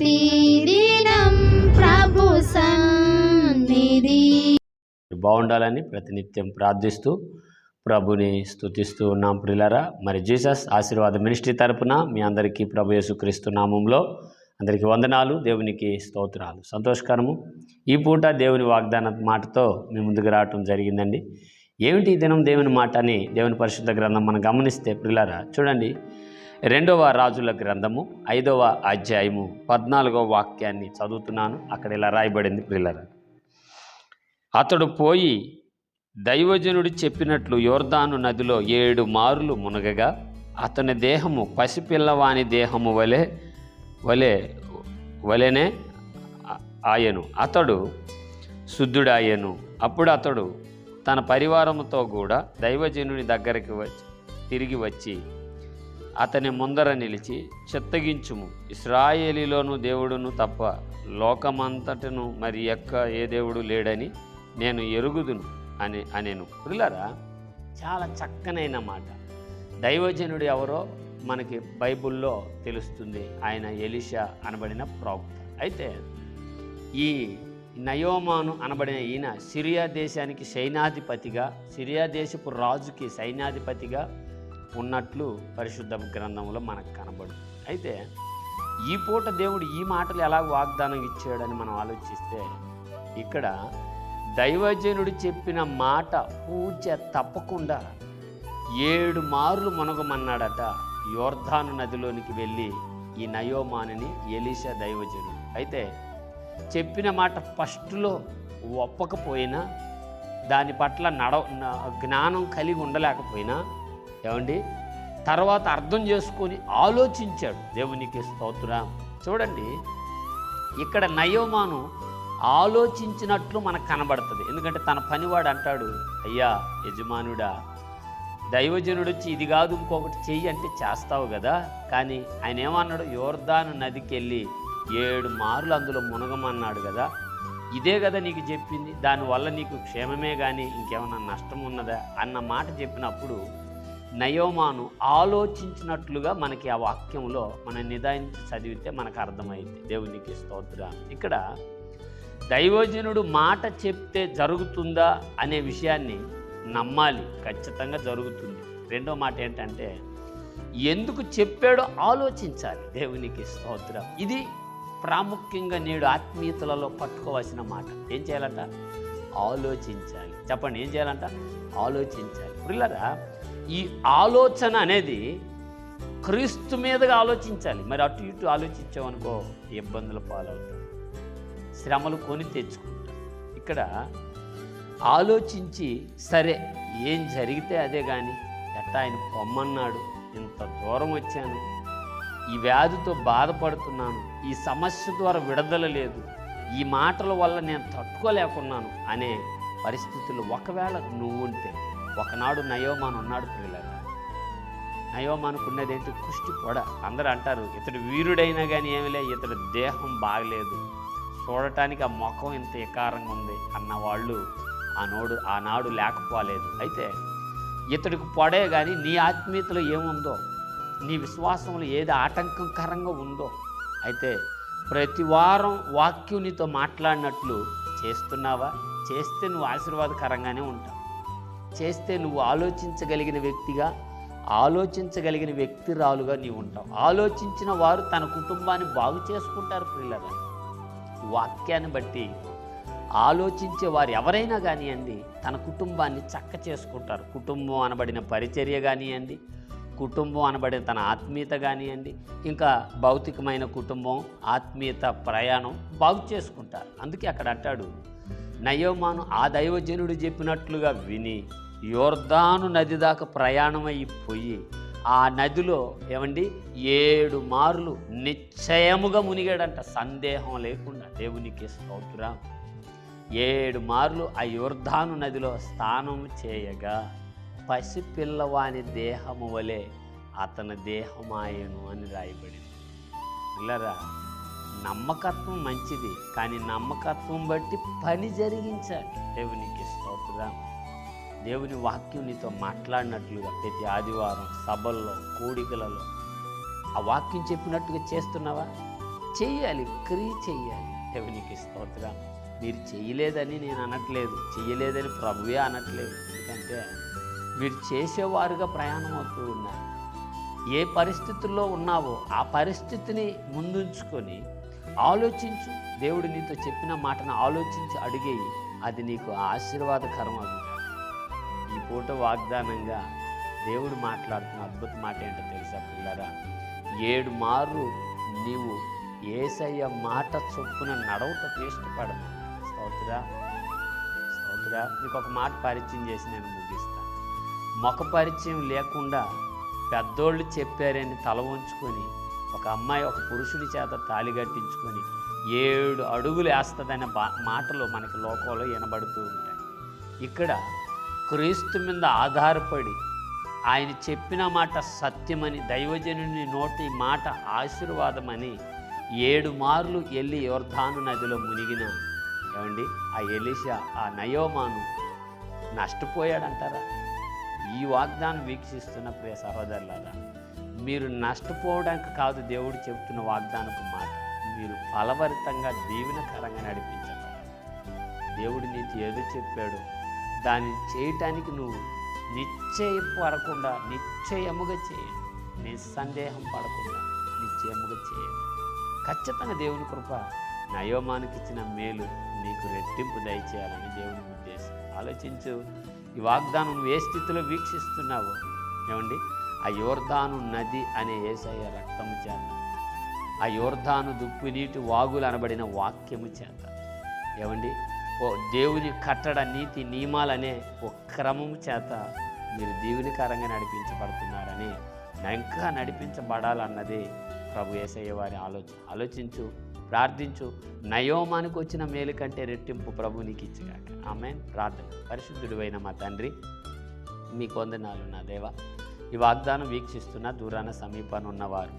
ప్రతిదినం ప్రభు సన్నిధి. బాగుండాలని ప్రతినిత్యం ప్రార్థిస్తూ ప్రభుని స్థుతిస్తూ ఉన్నాం ప్రిలరా. మరి జీసస్ ఆశీర్వాద మినిస్ట్రీ తరపున మీ అందరికీ ప్రభు యేసుక్రీస్తు నామంలో అందరికీ వందనాలు దేవునికి స్తోత్రాలు. సంతోషకరము. ఈ పూట దేవుని వాగ్దాన మాటతో మీ ముందుకు రావటం జరిగిందండి. ఏమిటి ఈ దినం దేవుని మాట అని దేవుని పరిశుద్ధ గ్రంథం మనం గమనిస్తే ప్రిలరా చూడండి. రెండవ రాజుల గ్రంథము ఐదవ అధ్యాయము పద్నాలుగవ వాక్యాన్ని చదువుతున్నాను. అక్కడ ఇలా రాయబడింది పిల్లల అతడు పోయి దైవజనుడు చెప్పినట్లు యోర్దాను నదిలో ఏడు మారులు మునగగా అతని దేహము పసిపిల్లవాని దేహము వలె వలె వలెనే ఆయను. అతడు శుద్ధుడాయను అప్పుడు అతడు తన పరివారంతో కూడా దైవజనుని దగ్గరికి వచ్చి తిరిగి వచ్చి అతని ముందర నిలిచి చిత్తగించుము. ఇస్రాయేలీలోను దేవుడును తప్ప లోకమంతటను మరి ఎక్క ఏ దేవుడు లేడని నేను ఎరుగుదును అని అనేను. పిల్లరా చాలా చక్కనైన మాట. దైవజనుడు ఎవరో మనకి బైబిల్లో తెలుస్తుంది. ఆయన ఎలిషా అనబడిన ప్రవక్త. అయితే ఈ నయోమాను అనబడిన ఈయన సిరియా దేశానికి సైనాధిపతిగా సిరియా దేశపు రాజుకి సైన్యాధిపతిగా ఉన్నట్లు పరిశుద్ధ గ్రంథంలో మనకు కనబడు అయితే ఈ పూట దేవుడు ఈ మాటలు ఎలా వాగ్దానం ఇచ్చాడని మనం ఆలోచిస్తే ఇక్కడ దైవజనుడు చెప్పిన మాట పూజ తప్పకుండా ఏడు మార్లు మునగమన్నాడట యోర్ధాను నదిలోనికి వెళ్ళి ఈ నయోమానిని ఎలీషా దైవజనుడు. అయితే చెప్పిన మాట ఫస్ట్లో ఒప్పకపోయినా దాని పట్ల నడ జ్ఞానం కలిగి ఉండలేకపోయినా ఏమండి? తర్వాత అర్థం చేసుకొని ఆలోచించాడు దేవునికి స్తోత్రం. చూడండి ఇక్కడ నయోమాను ఆలోచించినట్లు మనకు కనబడుతుంది. ఎందుకంటే తన పనివాడు అంటాడు అయ్యా యజమానుడా దైవజనుడు వచ్చి ఇది కాదు ఇంకొకటి చెయ్యి అంటే చేస్తావు కదా. కానీ ఆయన ఏమన్నాడు యోర్దాను నదికి వెళ్ళి ఏడు మార్లు అందులో మునగమన్నాడు కదా. ఇదే కదా నీకు చెప్పింది. దానివల్ల నీకు క్షేమమే కానీ ఇంకేమైనా నష్టం ఉన్నదా? అన్న మాట చెప్పినప్పుడు నయోమాను ఆలోచించినట్లుగా మనకి ఆ వాక్యంలో మనం నిదానించి చదివితే మనకు అర్థమైంది. దేవునికి స్తోత్ర. ఇక్కడ దైవజనుడు మాట చెప్తే జరుగుతుందా అనే విషయాన్ని నమ్మాలి. ఖచ్చితంగా జరుగుతుంది. రెండో మాట ఏంటంటే ఎందుకు చెప్పాడో ఆలోచించాలి. దేవునికి స్తోత్రం. ఇది ప్రాముఖ్యంగా నేడు ఆత్మీయతలలో పట్టుకోవాల్సిన మాట. ఏం చేయాలంట? ఆలోచించాలి. చెప్పండి ఏం చేయాలంట? ఆలోచించాలి. పిల్లరా ఈ ఆలోచన అనేది క్రీస్తు మీదుగా ఆలోచించాలి. మరి అటు ఇటు ఆలోచించామనుకో ఇబ్బందుల పాలవుతాం శ్రమలు కొని తెచ్చుకుంటాం. ఇక్కడ ఆలోచించి సరే ఏం జరిగితే అదే కానీ ఎట్టా ఆయన పొమ్మన్నాడు ఇంత దూరం వచ్చాను ఈ వ్యాధితో బాధపడుతున్నాను ఈ సమస్య ద్వారా విడుదల లేదు ఈ మాటల వల్ల నేను తట్టుకోలేకున్నాను అనే పరిస్థితులు ఒకవేళ నువ్వు ఉంటే ఒకనాడు నయోమాను ఉన్నాడు పిల్లగా నయోమానుకున్నది ఏంటి? కుష్టి పొడ. అందరూ అంటారు ఇతడు వీరుడైనా కానీ ఏమిలే ఇతడు దేహం బాగలేదు. చూడటానికి ఆ ముఖం ఇంత ఎకారంగా ఉంది అన్న వాళ్ళు ఆనాడు ఆనాడు లేకపోలేదు. అయితే ఇతడికి పొడే కానీ నీ ఆత్మీయతలో ఏముందో నీ విశ్వాసంలో ఏది ఆటంకకరంగా ఉందో అయితే ప్రతి వారం వాక్యం నీతో మాట్లాడినట్లు చేస్తున్నావా? చేస్తే నువ్వు ఆశీర్వాదకరంగానే ఉంటావు. చేస్తే నువ్వు ఆలోచించగలిగిన వ్యక్తిగా ఆలోచించగలిగిన వ్యక్తిరాలుగా నీవు ఉంటావు. ఆలోచించిన వారు తన కుటుంబాన్ని బాగు చేసుకుంటారు పిల్లలు వాక్యాన్ని బట్టి ఆలోచించే వారు ఎవరైనా కానివ్వండి తన కుటుంబాన్ని చక్క చేసుకుంటారు. కుటుంబం అనబడిన పరిచర్య కానివ్వండి కుటుంబం అనబడిన తన ఆత్మీయత కానివ్వండి ఇంకా భౌతికమైన కుటుంబం ఆత్మీయత ప్రయాణం బాగు చేసుకుంటారు. అందుకే అక్కడ అంటాడు నయోమాను ఆ దైవజనుడు చెప్పినట్లుగా విని యోర్ధాను నది దాకా ప్రయాణమైపోయి ఆ నదిలో ఏమండి? ఏడు మార్లు నిశ్చయముగా మునిగాడంట. సందేహం లేకుండా దేవునికి స్తోత్రం. ఏడు మార్లు ఆ యోర్ధాను నదిలో స్నానం చేయగా పసిపిల్లవాని దేహము వలె అతని దేహమాయను అని రాయబడింది. పిల్లరా నమ్మకత్వం మంచిది కానీ నమ్మకత్వం బట్టి పని జరిగించాలి. దేవునికి స్తోత్రం. దేవుని వాక్యం నీతో మాట్లాడినట్లుగా ప్రతి ఆదివారం సభల్లో కూడికలలో ఆ వాక్యం చెప్పినట్టుగా చేస్తున్నావా? చెయ్యాలి క్రియ చెయ్యాలి దేవునికి స్తోత్రం. మీరు చేయలేదని నేను అనట్లేదు చేయలేదని ప్రభువే అనట్లేదు. ఎందుకంటే మీరు చేసేవారుగా ప్రయాణం అవుతూ ఉన్నారు. ఏ పరిస్థితుల్లో ఉన్నావో ఆ పరిస్థితిని ముందుంచుకొని ఆలోచించు. దేవుడు నీతో చెప్పిన మాటను ఆలోచించి అడిగే అది నీకు ఆశీర్వాదకరం ఈ పూట వాగ్దానంగా దేవుడు మాట్లాడుతున్న అద్భుత మాట ఏంటో తెలుసా పిల్లరా? ఏడు మార్లు నీవు ఏసయ్య మాట చొప్పున నడవటకు ఇష్టపడదు స్తోత్రా స్తోత్రా. నీకు ఒక మాట పరిచయం చేసి నేను ముగిస్తాను మొక పరిచయం లేకుండా పెద్దోళ్ళు చెప్పారని తల ఉంచుకొని ఒక అమ్మాయి ఒక పురుషుడి చేత తాళి కట్టించుకొని ఏడు అడుగులు వేస్తుందనే మాటలు మనకి లోకంలో వినబడుతూ ఉంటాయి. ఇక్కడ క్రీస్తు మీద ఆధారపడి ఆయన చెప్పిన మాట సత్యమని దైవజనుని నోటి మాట ఆశీర్వాదమని ఏడు మార్లు వెళ్ళి యోర్ధాను నదిలో మునిగిన ఏమండి? ఆ ఎలిషా ఆ నయోమాను నష్టపోయాడంటారా? ఈ వాగ్దానం వీక్షిస్తున్న ప్రియ సహోదరులారా మీరు నష్టపోవడానికి కాదు దేవుడు చెబుతున్న వాగ్దానపు మాట. మీరు ఫలవరితంగా దీవెనకరంగా నడిపించబడాలి దేవుడు నీకు ఏదో చెప్పాడు. దాన్ని చేయటానికి నువ్వు నిశ్చయపడకుండా నిశ్చయముగా చేయండి. నిస్సందేహం పడకుండా నిశ్చయముగా చేయండి. ఖచ్చితంగా దేవుని కృప నయోమానికి ఇచ్చిన మేలు నీకు రెట్టింపు దయచేయాలని దేవుని ఉద్దేశం. ఆలోచించు. ఈ వాగ్దానం నువ్వు ఏ స్థితిలో వీక్షిస్తున్నావు? ఏమండి? ఆ యోర్ధాను నది అనే ఏసయ్య రక్తము చేత ఆ యోర్ధాను దుప్పు నీటి వాగులు అనబడిన వాక్యము చేత. ఏమండి? ఓ దేవుని కట్టడ నీతి నియమాలనే ఒక క్రమము చేత మీరు దీవునికరంగా నడిపించబడుతున్నారని ఇంకా నడిపించబడాలన్నది ప్రభు ఏసయ్య వారి ఆలోచన ఆలోచించు ప్రార్థించు. నయోమానికి వచ్చిన మేలు కంటే రెట్టింపు ప్రభు నీకు ఇచ్చిగాక ఆమె ప్రార్థన. పరిశుద్ధుడివైన మా తండ్రి మీ కొందనాలు నా దేవ. ఈ వాగ్దానం వీక్షిస్తున్న దూరాన సమీపాన ఉన్నవారు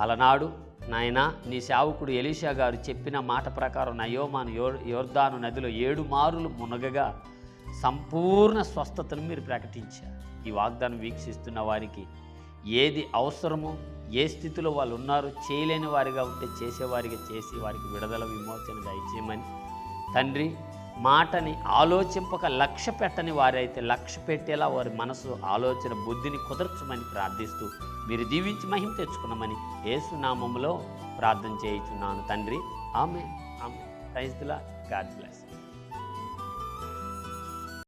అలనాడు నాయన నీ సేవకుడు ఎలీషా గారు చెప్పిన మాట ప్రకారం నయోమాను యో యోర్దాను నదిలో ఏడు మారులు మునగగా సంపూర్ణ స్వస్థతను మీరు ప్రకటించారు. ఈ వాగ్దానం వీక్షిస్తున్న వారికి ఏది అవసరమో ఏ స్థితిలో వాళ్ళు ఉన్నారో చేయలేని వారిగా ఉంటే చేసేవారిగా చేసి వారికి విడుదల విమోచన దయచేయమని. తండ్రి మాటని ఆలోచింపక లక్ష్య పెట్టని వారైతే లక్ష్య పెట్టేలా వారి మనసు ఆలోచన బుద్ధిని కుదర్చమని ప్రార్థిస్తూ మీరు దీవించి మహిమ తెచ్చుకున్నామని ఏసునామంలో ప్రార్థన చేయించున్నాను తండ్రి. ఆమె ఆమె క్రైస్తులా గాడ్ బ్లెస్.